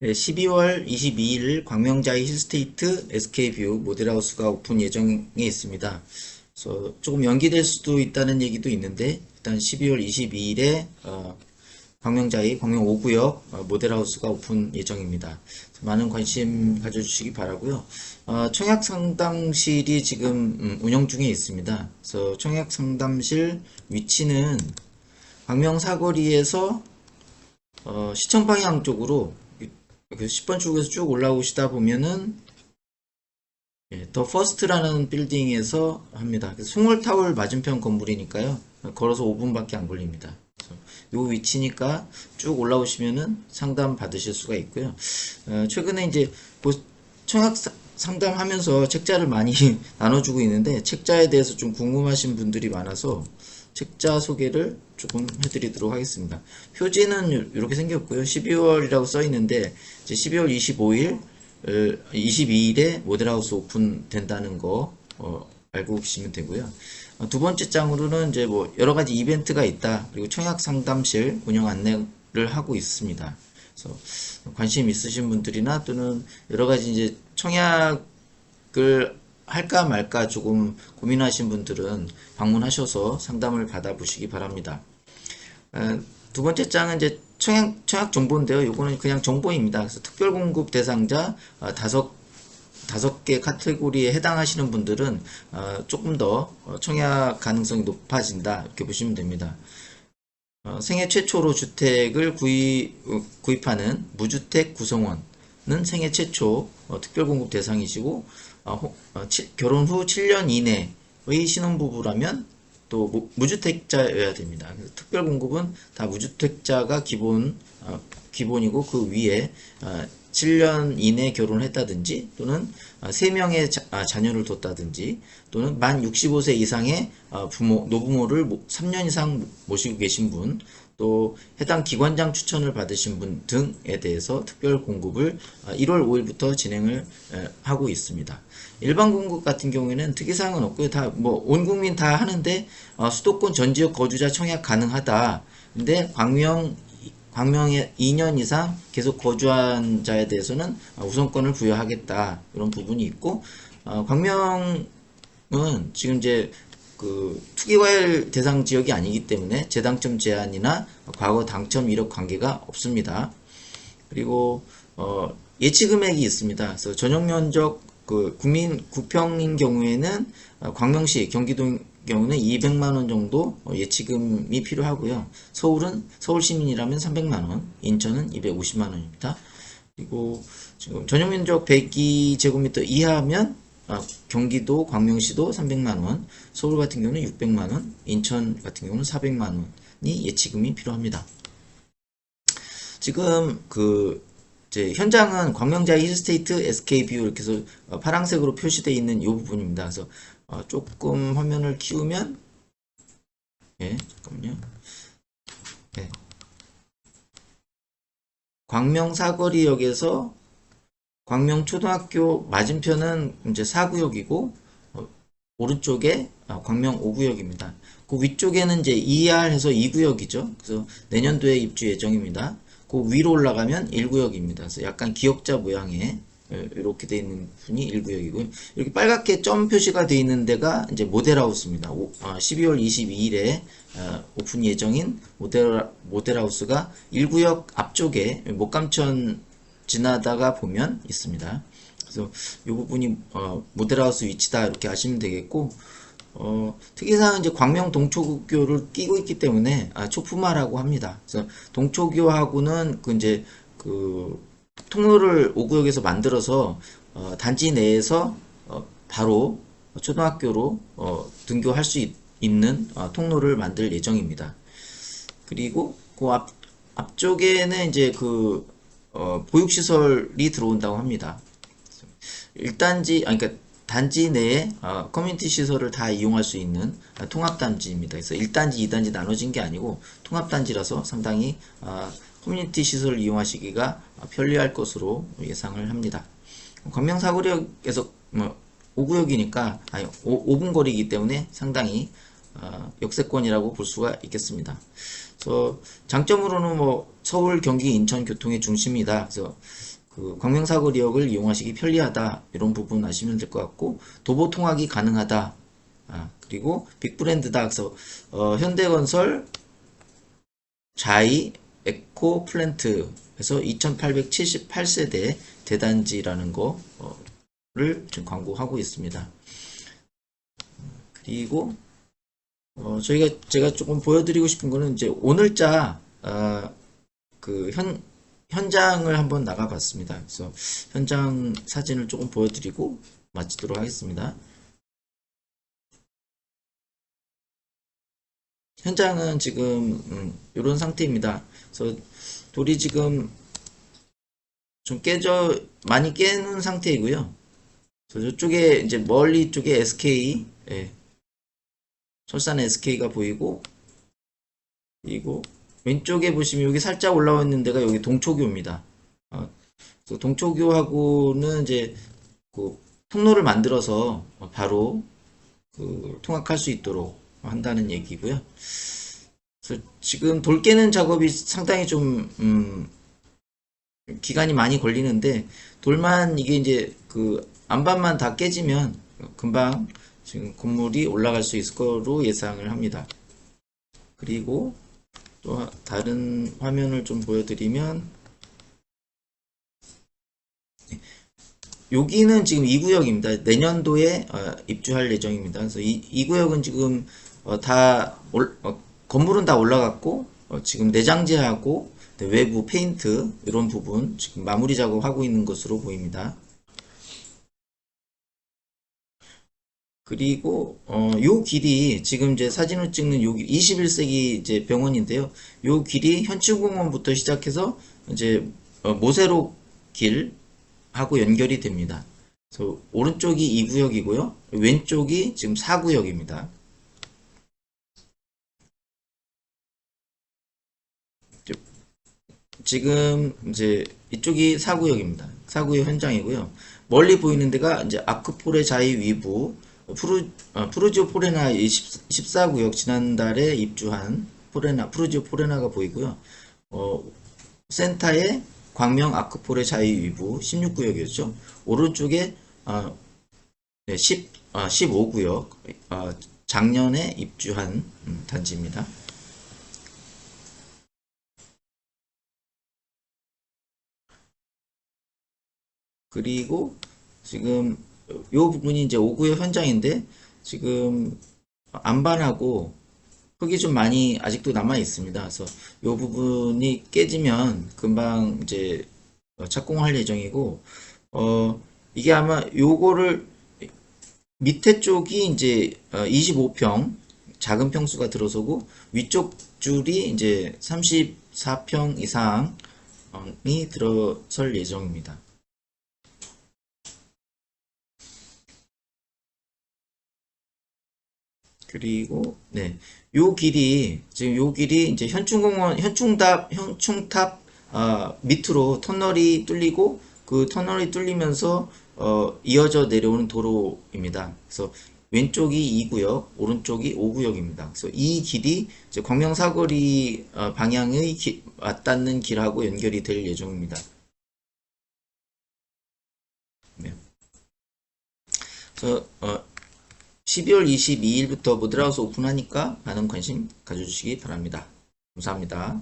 네, 12월 22일 광명자이 힐스테이트 SK뷰 모델하우스가 오픈 예정에 있습니다. 그래서 조금 연기될 수도 있다는 얘기도 있는데 일단 12월 22일에 어, 광명자이 광명 5구역 어, 모델하우스가 오픈 예정입니다. 많은 관심 가져주시기 바라고요. 어, 청약 상담실이 지금 음, 운영 중에 있습니다. 그래서 청약 상담실 위치는 광명 사거리에서 어, 시청 방향 쪽으로 그 10번 출구에서 쭉 올라오시다 보면은 예, 더 퍼스트라는 빌딩에서 합니다. 그래서 송월타월 맞은편 건물이니까요. 걸어서 5분밖에 안 걸립니다. 요 위치니까 쭉 올라오시면은 상담 받으실 수가 있고요. 어, 최근에 이제 그 청약 사- 상담하면서 책자를 많이 나눠주고 있는데 책자에 대해서 좀 궁금하신 분들이 많아서 책자 소개를 조금 해드리도록 하겠습니다. 표지는 이렇게 생겼고요. 12월이라고 써 있는데 이제 12월 25일, 22일에 모델하우스 오픈 된다는 거 어, 알고 계시면 되고요. 어, 두 번째 장으로는 이제 뭐 여러 가지 이벤트가 있다. 그리고 청약 상담실 운영 안내를 하고 있습니다. 그래서 관심 있으신 분들이나 또는 여러 가지 이제 청약을 할까 말까 조금 고민하신 분들은 방문하셔서 상담을 받아보시기 바랍니다. 어, 두 번째 장은 이제 청약, 청약 정보인데요. 요거는 그냥 정보입니다. 그래서 특별 공급 대상자 어, 다섯 다섯 개 카테고리에 해당하시는 분들은 어, 조금 더 어, 청약 가능성이 높아진다 이렇게 보시면 됩니다. 어, 생애 최초로 주택을 구입, 어, 구입 하는 무주택 구성원은 생애 최초 어, 특별 공급 대상이시고 어, 호- 어, 치- 결혼 후 7년 이내의 신혼부부라면 또 무- 무주택자여야 됩니다. 그래서 특별 공급은 다 무주택자가 기본 어, 기본이고 그 위에 어, 7년 이내 결혼을 했다든지 또는 어, 3명의 자, 아, 자녀를 뒀다든지 또는 만 65세 이상의 어, 부모 노부모를 모- 3년 이상 모시고 계신 분 또 해당 기관장 추천을 받으신 분 등에 대해서 특별 공급을 어, 1월 5일부터 진행을 에, 하고 있습니다. 일반 공급 같은 경우에는 특이사항은 없고요. 다 뭐 온 국민 다 하는데 어, 수도권 전 지역 거주자 청약 가능하다. 근데 광명 광명에 2년 이상 계속 거주한 자에 대해서는 어, 우선권을 부여하겠다. 이런 부분이 있고 어, 광명은 지금 이제 그 투기과열 대상 지역이 아니기 때문에 재당첨 제한이나 과거 당첨 이력 관계가 없습니다. 그리고 어, 예치 금액이 있습니다. 그래서 전용 면적 그 국민 구평인 경우에는 어, 광명시 경기도 경우는 200만 원 정도 어, 예치금이 필요하고요. 서울은 서울 시민이라면 300만 원, 인천은 250만 원입니다. 그리고 지금 전용 면적 102제곱미터 이하면 아, 경기도 광명시도 300만 원, 서울 같은 경우는 600만 원, 인천 같은 경우는 400만 원이 예치금이 필요합니다. 지금 그 현장은 광명자 힐스테이트 SK뷰 이렇게 해서 어, 파란색으로 표시되어 있는 이 부분입니다. 그래서 어, 조금 화면을 키우면 예, 잠깐만요. 네. 광명 사거리역에서 광명 초등학교 맞은편은 이제 4구역이고 어, 오른쪽에 아, 광명 5구역입니다. 그 위쪽에는 이제 ER 해서 2구역이죠. 그래서 내년도에 입주 예정입니다. 그 위로 올라가면 1구역입니다. 그래서 약간 기역자 모양의 예, 이렇게 되어 있는 분이 1구역이고요. 이렇게 빨갛게 점 표시가 되어 있는 데가 이제 모델하우스입니다. 오- 아, 12월 22일에 오픈 예정인 모델, 모델하우스가 1구역 앞쪽에 목감천 지나다가 보면 있습니다. 그래서 이 부분이 어, 모델하우스 위치다 이렇게 아시면 되겠고 어, 특이사항은 이제 광명 동초교를 끼고 있기 때문에 아, 초품화라고 합니다. 그래서 동초교하고는 그 이제 그 통로를 5구역에서 만들어서 어, 단지 내에서 어, 바로 초등학교로 어, 등교할 수 있, 는 통로를 만들 예정입니다. 그리고 그 앞, 앞쪽에는 이제 그 어, 보육시설이 들어온다고 합니다. 1단지, 아니, 그러니까 단지 내에 어, 커뮤니티 시설을 다 이용할 수 있는 어, 통합단지입니다. 그래서 1단지, 2단지 나눠진 게 아니고 통합단지라서 상당히 어, 커뮤니티 시설을 이용하시기가 어, 편리할 것으로 예상을 합니다. 광명사거리역에서 뭐 5구역이니까 아니 5, 분 거리이기 때문에 상당히 어, 역세권이라고 볼 수가 있겠습니다. 그래서 장점으로는 뭐 서울, 경기, 인천 교통의 중심이다. 그래서 그 광명사거리역을 이용하시기 편리하다. 이런 부분 아시면 될 것 같고 도보 통학이 가능하다. 아, 그리고 빅브랜드다. 그래서 어, 현대건설, 자이, 에코 플랜트에서 2878세대 대단지라는 거를 지금 광고하고 있습니다. 그리고 어, 저희가 제가 조금 보여드리고 싶은 거는 이제 오늘자 어, 그 현, 현장을 한번 나가봤습니다. 그래서 현장 사진을 조금 보여드리고 마치도록 하겠습니다. 현장은 지금 음, 이런 상태입니다. 그래서 돌이 지금 좀 깨져 많이 깨는 상태이고요. 저쪽에 이제 멀리 쪽에 SK 예, 설산 SK가 보이고 그리고 왼쪽에 보시면 여기 살짝 올라와 있는 데가 여기 동초교입니다. 어, 그래서 동초교하고는 이제 그 통로를 만들어서 바로 그 통학할 수 있도록 한다는 얘기고요. 그래서 지금 돌 깨는 작업이 상당히 좀 음, 기간이 많이 걸리는데 돌만 이게 이제 그 안반만 다 깨지면 금방 지금 건물이 올라갈 수 있을 거로 예상을 합니다. 그리고 또 다른 화면을 좀 보여드리면 네. 여기는 지금 2구역입니다. 내년도에 어, 입주할 예정입니다. 그래서 이, 이 구역은 지금 어, 다 올, 어, 건물은 다 올라갔고 어, 지금 내장재하고 네, 외부 페인트 이런 부분 지금 마무리 작업하고 있는 것으로 보입니다. 그리고 어, 요 길이 지금 이제 사진을 찍는 요 21세기 이제 병원인데요. 요 길이 현충공원부터 시작해서 이제 어, 모세로 길하고 연결이 됩니다. 그래서 오른쪽이 2구역이고요. 왼쪽이 지금 4구역입니다. 지금 이제 이쪽이 4구역입니다. 4구역 현장이고요. 멀리 보이는 데가 이제 아크폴의 자이 위부 프루, 어, 프루지오 포레나 14구역 지난달에 입주한 포레나, 프루지오 포레나가 보이고요. 어, 센터에 광명 아크폴의 자이 위부 16구역이었죠. 오른쪽에 어, 네, 10, 어, 15구역 어, 작년에 입주한 음, 단지입니다. 그리고 지금 요 부분이 이제 5구역 현장인데 지금 안반하고 흙이 좀 많이 아직도 남아 있습니다. 그래서 요 부분이 깨지면 금방 이제 착공할 예정이고 어 이게 아마 요거를 밑에 쪽이 이제 25평 작은 평수가 들어서고 위쪽 줄이 이제 34평 이상이 들어설 예정입니다. 그리고 네. 요 길이 지금 요 길이 이제 현충공원 현충탑 현충탑 아, 밑으로 터널이 뚫리고 그 터널이 뚫리면서 어, 이어져 내려오는 도로입니다. 그래서 왼쪽이 2구역, 오른쪽이 5구역입니다. 그래서 이 길이 광명사거리 어, 방향의 기, 맞닿는 길하고 연결이 될 예정입니다. 네. 그래서 어, 12월 22일부터 모델하우스 오픈하니까 많은 관심 가져주시기 바랍니다. 감사합니다.